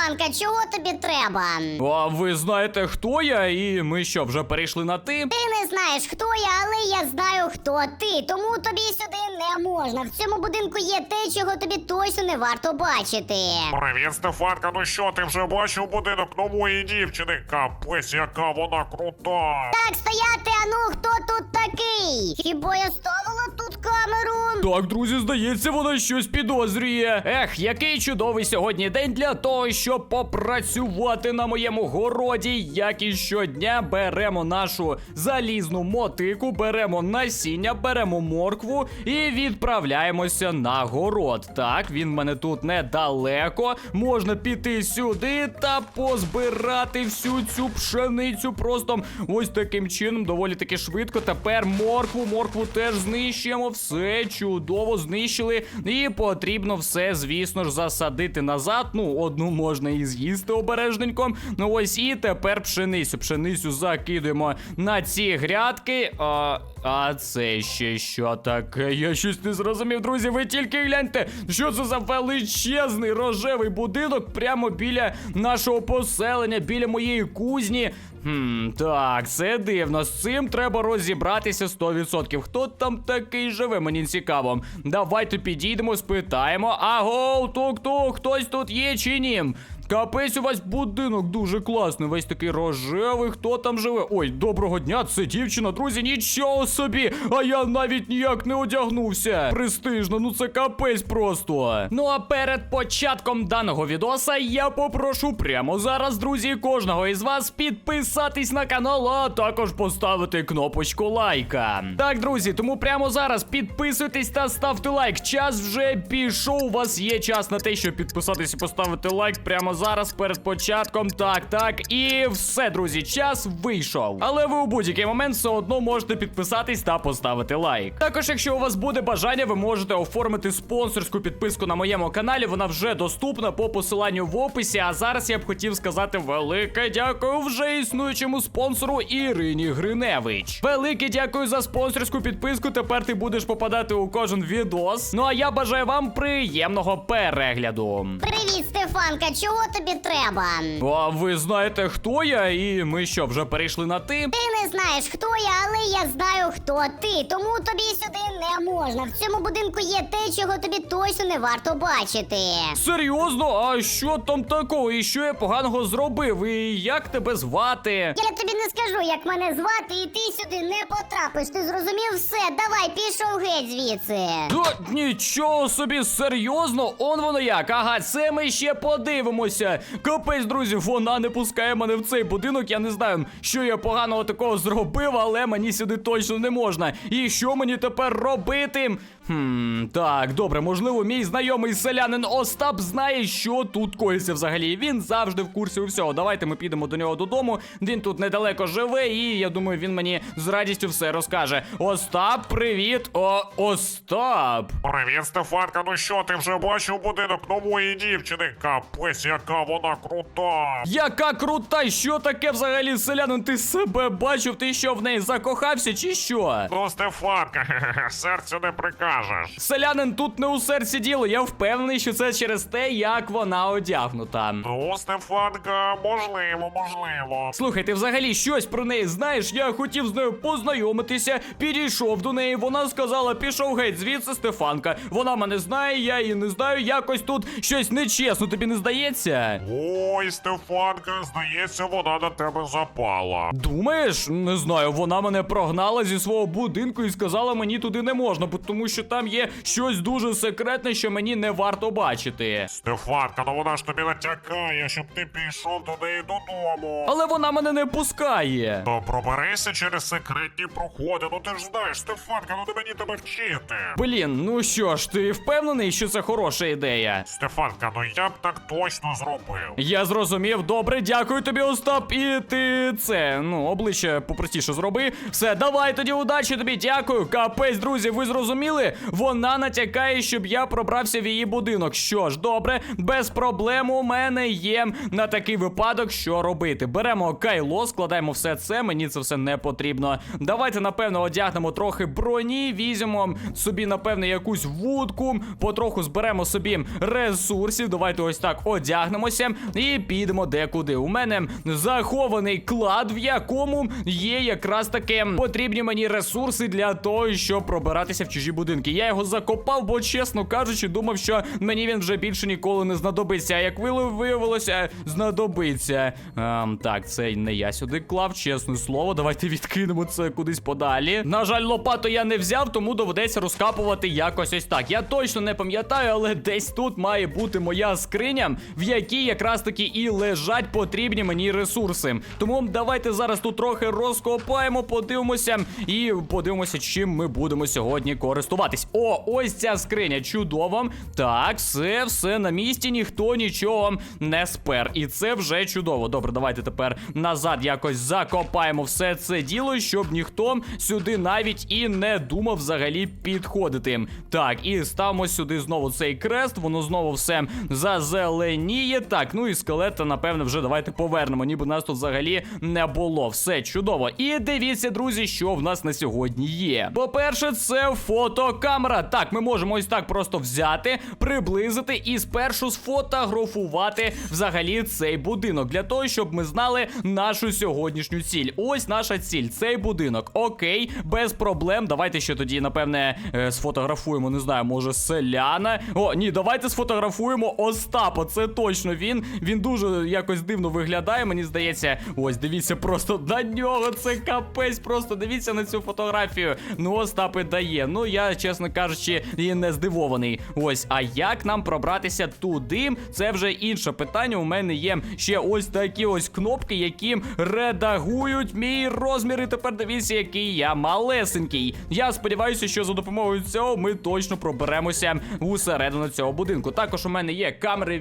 Стефанка, чого тобі треба? А ви знаєте, хто я? І ми що, вже перейшли на ти? Ти не знаєш, хто я, але я знаю, хто ти. Тому тобі сюди не можна. В цьому будинку є те, чого тобі точно не варто бачити. Привіт, Стефанка, ну що, ти вже бачив будинок нової дівчини? Капець, яка вона крута. Так, стояти, а ну хто тут такий? Хіба я ставила тут камеру? Так, друзі, здається, вона щось підозрює. Ех, який чудовий сьогодні день для того, щоб попрацювати на моєму городі. Як і щодня беремо нашу залізну мотику, беремо насіння, беремо моркву і відправляємося на город. Так, він в мене тут недалеко. Можна піти сюди та позбирати всю цю пшеницю. Просто ось таким чином, доволі таки швидко. Тепер моркву, моркву теж знищуємо. Все чудово знищили. І потрібно все, звісно ж, засадити назад. Ну, одну можна і з'їсти обережненько. Ну ось і тепер пшеницю. Пшеницю закидуємо на ці грядки. А, а це ще що таке? Я щось не зрозумів, друзі. Ви тільки гляньте, що це за величезний рожевий будинок прямо біля нашого поселення, біля моєї кузні. Хм, так, це дивно. З цим треба розібратися 100%. Хто там такий живе? Мені цікаво. Давайте підійдемо, спитаємо. Аго, тук-тук, хтось тут є чи ні? Капець у вас будинок дуже класний, весь такий рожевий, хто там живе? Ой, доброго дня, це дівчина, друзі, нічого собі! А я навіть ніяк не одягнувся. Престижно, ну це капець просто. Ну а перед початком даного відоса я попрошу прямо зараз, друзі, кожного із вас підписатись на канал, а також поставити кнопочку лайка. Так, друзі, тому прямо зараз підписуйтесь та ставте лайк. Час вже пішов. У вас є час на те, щоб підписатись і поставити лайк прямо зараз перед початком. Так, так. І все, друзі, час вийшов. Але ви у будь-який момент все одно можете підписатись та поставити лайк. Також, якщо у вас буде бажання, ви можете оформити спонсорську підписку на моєму каналі. Вона вже доступна по посиланню в описі. А зараз я б хотів сказати велике дякую вже існуючому спонсору Ірині Гриневич. Велике дякую за спонсорську підписку. Тепер ти будеш попадати у кожен відос. Ну а я бажаю вам приємного перегляду. Привіт, Стефанка, чого тобі треба? А ви знаєте, хто я? І ми що, вже перейшли на ти? Ти не знаєш, хто я, але я знаю, хто ти. Тому тобі сюди не можна. В цьому будинку є те, чого тобі точно не варто бачити. Серйозно? А що там такого? І що я поганого зробив? І як тебе звати? Я тобі не скажу, як мене звати, і ти сюди не потрапиш. Ти зрозумів все? Давай, пішов геть звідси. Та нічого собі, серйозно? Он воно як. Ага, це ми ще подивимося. Капець, друзі, вона не пускає мене в цей будинок. Я не знаю, що я поганого такого зробив, але мені сюди точно не можна. І що мені тепер робити? Хм, так, добре, можливо, мій знайомий селянин Остап знає, що тут коїться взагалі. Він завжди в курсі усього. Давайте ми підемо до нього додому. Він тут недалеко живе, і я думаю, він мені з радістю все розкаже. Остап, привіт! О, Остап! Привіт, Стефанка, ну що, ти вже бачив будинок нової дівчини? Капець, яка вона крута. Яка крута! Що таке взагалі, селянин? Ти себе бачив? Ти що в неї закохався, чи що? Ну, Стефанка, серцю не прикажеш. Селянин тут не у серці діло. Я впевнений, що це через те, як вона одягнута. Ну, Стефанка, можливо, можливо. Слухай, ти взагалі щось про неї знаєш? Я хотів з нею познайомитися, підійшов до неї. Вона сказала, пішов геть звідси, Стефанка. Вона мене знає, я її не знаю. Якось тут щось нечесно, тобі не здається? Ой, Стефанка, здається, вона на тебе запала. Думаєш, не знаю, вона мене прогнала зі свого будинку і сказала, мені туди не можна, бо тому що там є щось дуже секретне, що мені не варто бачити. Стефанка, ну вона ж тобі натякає, щоб ти пішов до неї додому. Але вона мене не пускає. То проберися через секретні проходи. Ну ти ж знаєш, Стефанка, ну не мені тебе вчити. Блін, ну що ж, ти впевнений, що це хороша ідея? Стефанка, ну я б так точно зробив. Я зрозумів, добре, дякую тобі, Остап. І ти це, ну, обличчя попростіше зроби. Все, давай тоді удачі тобі, дякую. Капець, друзі, ви зрозуміли? Вона натякає, щоб я пробрався в її будинок. Що ж, добре, без проблем у мене є на такий випадок, що робити. Беремо кайло, складаємо все це, мені це все не потрібно. Давайте, напевно, одягнемо трохи броні, візьмемо собі, напевно, якусь вудку, потроху зберемо собі ресурсів. Давайте ось так одягнемо. Одягнемося і підемо декуди. У мене захований клад, в якому є якраз таке потрібні мені ресурси для того, щоб пробиратися в чужі будинки. Я його закопав, бо чесно кажучи, думав, що мені він вже більше ніколи не знадобиться. А як виявилося, знадобиться. Ем, так, це не я сюди клав, чесне слово. Давайте відкинемо це кудись подалі. На жаль, лопату я не взяв, тому доведеться розкапувати якось ось так. Я точно не пам'ятаю, але десь тут має бути моя скриня, в якій якраз таки і лежать потрібні мені ресурси. Тому давайте зараз тут трохи розкопаємо, подивимося і подивимося, чим ми будемо сьогодні користуватись. О, ось ця скриня. Чудово. Так, все, все на місці, ніхто нічого не спер. І це вже чудово. Добре, давайте тепер назад якось закопаємо все це діло, щоб ніхто сюди навіть і не думав взагалі підходити. Так, і ставимо сюди знову цей крест, воно знову все зазеленіє. Так, ну і скелета, напевне, вже давайте повернемо, ніби нас тут взагалі не було. Все чудово. І дивіться, друзі, що в нас на сьогодні є. По-перше, це фотокамера. Так, ми можемо ось так просто взяти, приблизити і спершу сфотографувати взагалі цей будинок для того, щоб ми знали нашу сьогоднішню ціль. Ось наша ціль, цей будинок. Окей, без проблем. Давайте ще тоді, напевне, е, сфотографуємо, не знаю, може, селяна. О, ні, давайте сфотографуємо Остапа. Це точно він. Він дуже якось дивно виглядає, мені здається. Ось, дивіться, просто на нього це капець. Просто дивіться на цю фотографію. Ну, Остап і дає. Ну, я, чесно кажучи, і не здивований. Ось, а як нам пробратися туди? Це вже інше питання. У мене є ще ось такі ось кнопки, які редагують мій розмір. І тепер дивіться, який я малесенький. Я сподіваюся, що за допомогою цього ми точно проберемося усередину цього будинку. Також у мене є камери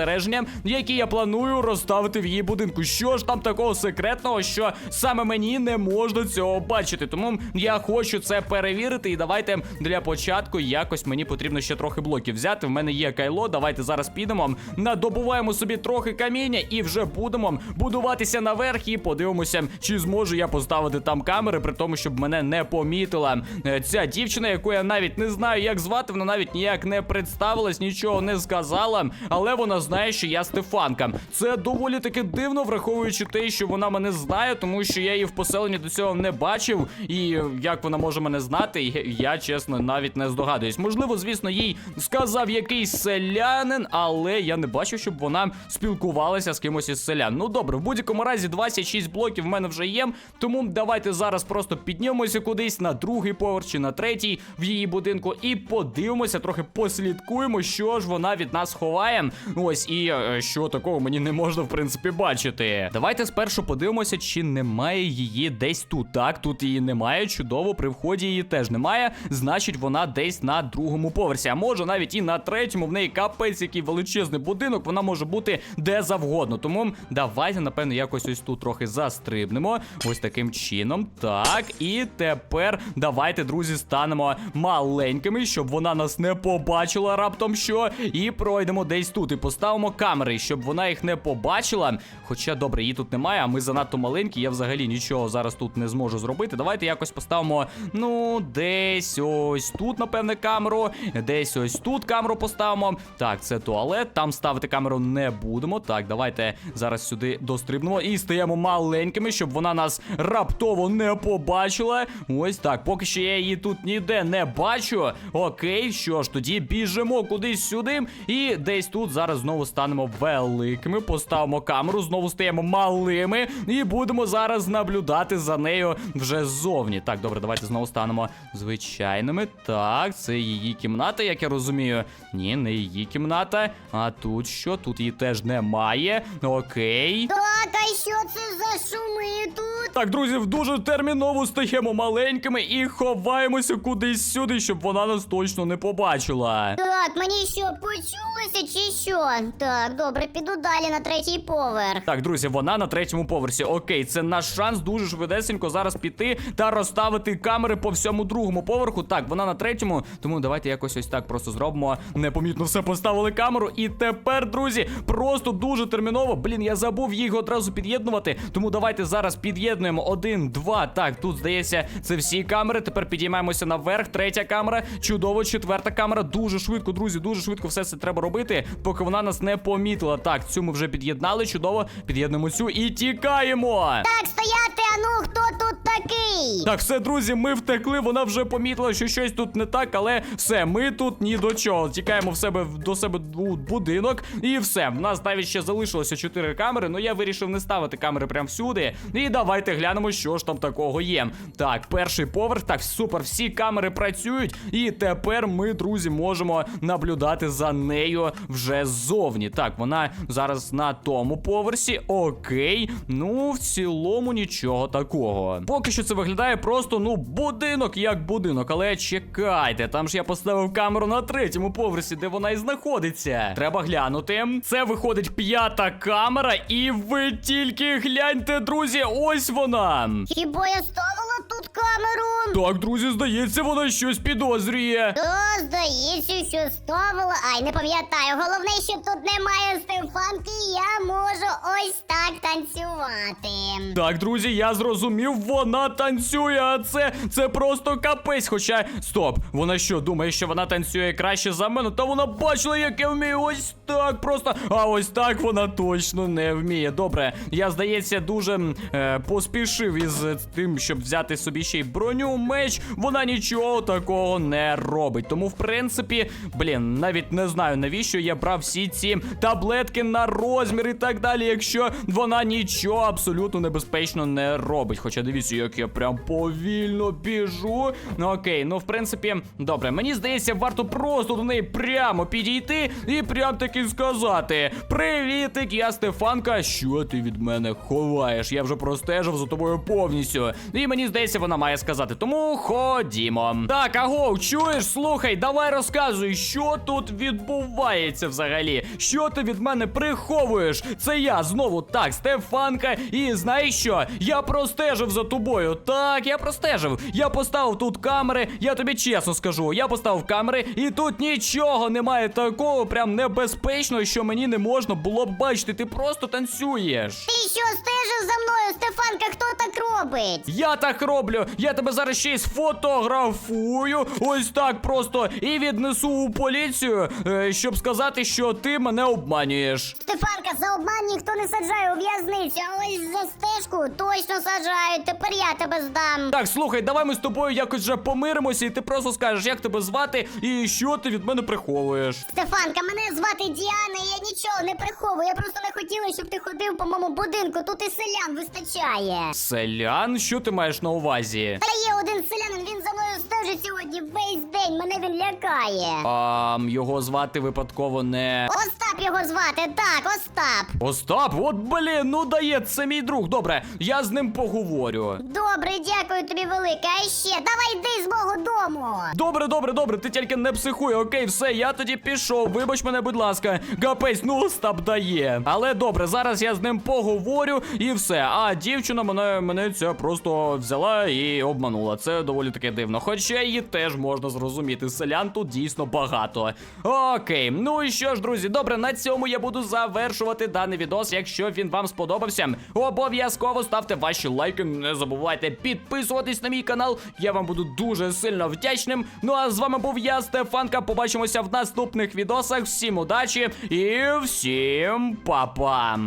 відеоспостереження, які я планую розставити в її будинку. Що ж там такого секретного, що саме мені не можна цього бачити. Тому я хочу це перевірити. І давайте для початку якось мені потрібно ще трохи блоків взяти. В мене є кайло. Давайте зараз підемо. Надобуваємо собі трохи каміння і вже будемо будуватися наверх і подивимося, чи зможу я поставити там камери, при тому, щоб мене не помітила е, ця дівчина, яку я навіть не знаю, як звати. Вона навіть ніяк не представилась, нічого не сказала. Але вона знає, що я Стефанка. Це доволі таки дивно, враховуючи те, що вона мене знає, тому що я її в поселенні до цього не бачив. І як вона може мене знати, я, чесно навіть не здогадуюсь. Можливо, звісно, їй сказав якийсь селянин, але я не бачив, щоб вона спілкувалася з кимось із селян. Ну добре, в будь-якому разі 26 блоків в мене вже є. Тому давайте зараз просто піднімемося кудись на другий поверх чи на третій в її будинку і подивимося, трохи послідкуємо, що ж вона від нас ховає. Ось і е, що такого мені не можна в принципі бачити. Давайте спершу подивимося, чи немає її десь тут. Так, тут її немає. Чудово, при вході її теж немає. Значить, вона десь на другому поверсі. А може навіть і на третьому. В неї капець, який величезний будинок. Вона може бути де завгодно. Тому давайте, напевно, якось ось тут трохи застрибнемо. Ось таким чином. Так, і тепер давайте, друзі, станемо маленькими, щоб вона нас не побачила раптом що. І пройдемо десь тут. І поставимо камери, щоб вона їх не побачила. Хоча добре, її тут немає, а ми занадто маленькі. Я взагалі нічого зараз тут не зможу зробити. Давайте якось поставимо, ну, десь ось тут, напевне, камеру. Десь ось тут камеру поставимо. Так, це туалет. Там ставити камеру не будемо. Так, давайте зараз сюди дострибнемо і стаємо маленькими, щоб вона нас раптово не побачила. Ось так. Поки що я її тут ніде не бачу. Окей, що ж, тоді біжимо кудись сюди. І десь тут зараз знову станемо великими. Поставимо камеру, знову стаємо малими. І будемо зараз наблюдати за нею вже ззовні. Так, добре, давайте знову станемо звичайними. Так, це її кімната, як я розумію. Ні, не її кімната. А тут що? Тут її теж немає. Окей. Так, а що це за шуми тут? Так, друзі, дуже терміново стаємо маленькими і ховаємося кудись сюди, щоб вона нас точно не побачила. Так, мені що, почулося чи що? Так, добре, піду далі на третій поверх. Так, друзі, вона на третьому поверсі. Окей, це наш шанс дуже швидесенько зараз піти та розставити камери по всьому другому поверху. Так, вона на третьому, тому давайте якось ось так просто зробимо. Непомітно все поставили камеру. І тепер, друзі, просто дуже терміново. Блін, я забув їх одразу під'єднувати. Тому давайте зараз під'єднуємо один, два. Так, тут здається, це всі камери. Тепер підіймаємося наверх. Третя камера. Чудово, четверта камера. Дуже швидко, друзі, дуже швидко все це треба робити, поки вона нас не помітила. Так, цю ми вже під'єднали, чудово. Під'єднуємо цю і тікаємо. Так, стояти, а ну хто тут такий? Так, все, друзі, ми втекли. Вона вже помітила, що щось тут не так, але все, ми тут ні до чого. Тікаємо в себе до себе у будинок, і все. В нас навіть ще залишилося 4 камери. Ну я вирішив не ставити камери прямо всюди. І давайте глянемо, що ж там такого є. Так, перший поверх. Так, супер, всі камери працюють. І тепер ми, друзі, можемо наблюдати за нею вже ззовні. Так, вона зараз на тому поверсі. Окей. Ну, в цілому нічого такого. Поки що це виглядає просто, ну, будинок як будинок. Але чекайте, там ж я поставив камеру на третьому поверсі, де вона і знаходиться. Треба глянути. Це виходить п'ята камера, і ви тільки гляньте, друзі, ось вона. Хіба я ставила камеру? Так, друзі, здається, вона щось підозрює. То, здається, що ставила. Ай, не пам'ятаю. Головне, що тут немає Стефанки, і я можу ось так танцювати. Так, друзі, я зрозумів, вона танцює, а це, це просто капець. Хоча, стоп, вона що, думає, що вона танцює краще за мене, та вона бачила, як я вмію ось так просто. А ось так вона точно не вміє. Добре, я здається, дуже е, поспішив із е, тим, щоб взяти собі ще й броню, меч. Вона нічого такого не робить. Тому, в принципі, блін, навіть не знаю, навіщо я брав всі ці таблетки на розмір і так далі, якщо вона нічого абсолютно небезпечно не робить. Хоча дивіться, як я прям повільно біжу. Ну окей, ну в принципі, добре. Мені здається, варто просто до неї прямо підійти і прям таки сказати: Привітик, я Стефанка. Що ти від мене ховаєш? Я вже простежив за тобою повністю. І мені здається, вона має сказати. Тому ходімо. Так, аго, чуєш? Слухай, давай розказуй, що тут відбувається взагалі. Що ти від мене приховуєш? Це я знову так, Стефанка. І знаєш що? Я простежив за тобою. Так, я простежив. Я поставив тут камери. Я тобі чесно скажу. Я поставив камери, і тут нічого немає такого, прям небезпечного, що мені не можна було б бачити. Ти просто танцюєш. Ти що стежив за мною, Стефанка? Хто так робить? Я так роблю. Я тебе зараз ще й сфотографую. Ось так просто і віднесу у поліцію, е, щоб сказати, що ти мене обманюєш. Стефанка, за обман ніхто не саджає у в'язницю, а ось за стежку точно саджають. Тепер я тебе здам. Так, слухай, давай ми з тобою якось вже помиримося, і ти просто скажеш, як тебе звати і що ти від мене приховуєш. Стефанка, мене звати Діана, і я нічого не приховую. Я просто не хотіла, щоб ти ходив по моєму будинку. Тут і селян вистачає. Селян, що ти маєш на увазі? Та є один селянин, він за мною стежить сьогодні весь день. Мене він лякає. А його звати випадково не. Остап його звати, так, Остап. Остап, от блін, ну дає, це мій друг. Добре, я з ним поговорю. Добре, дякую тобі велике. А ще давай йди з мого дому. Добре, добре, добре, ти тільки не психуй, окей, все, я тоді пішов. Вибач мене, будь ласка. Капець, ну Остап дає. Але добре, зараз я з ним поговорю і все. А дівчина мене, мене ця просто взяла і обманула. Це доволі таки дивно. Хоча її теж можна зрозуміти. Селян тут дійсно багато. Окей, ну і що ж, друзі, добре, на цьому я буду завершувати даний відос. Якщо він вам сподобався, обов'язково ставте ваші лайки. Не забувайте підписуватись на мій канал. Я вам буду дуже сильно вдячним. Ну а з вами був я, Стефанка. Побачимося в наступних відосах. Всім удачі і всім па-па!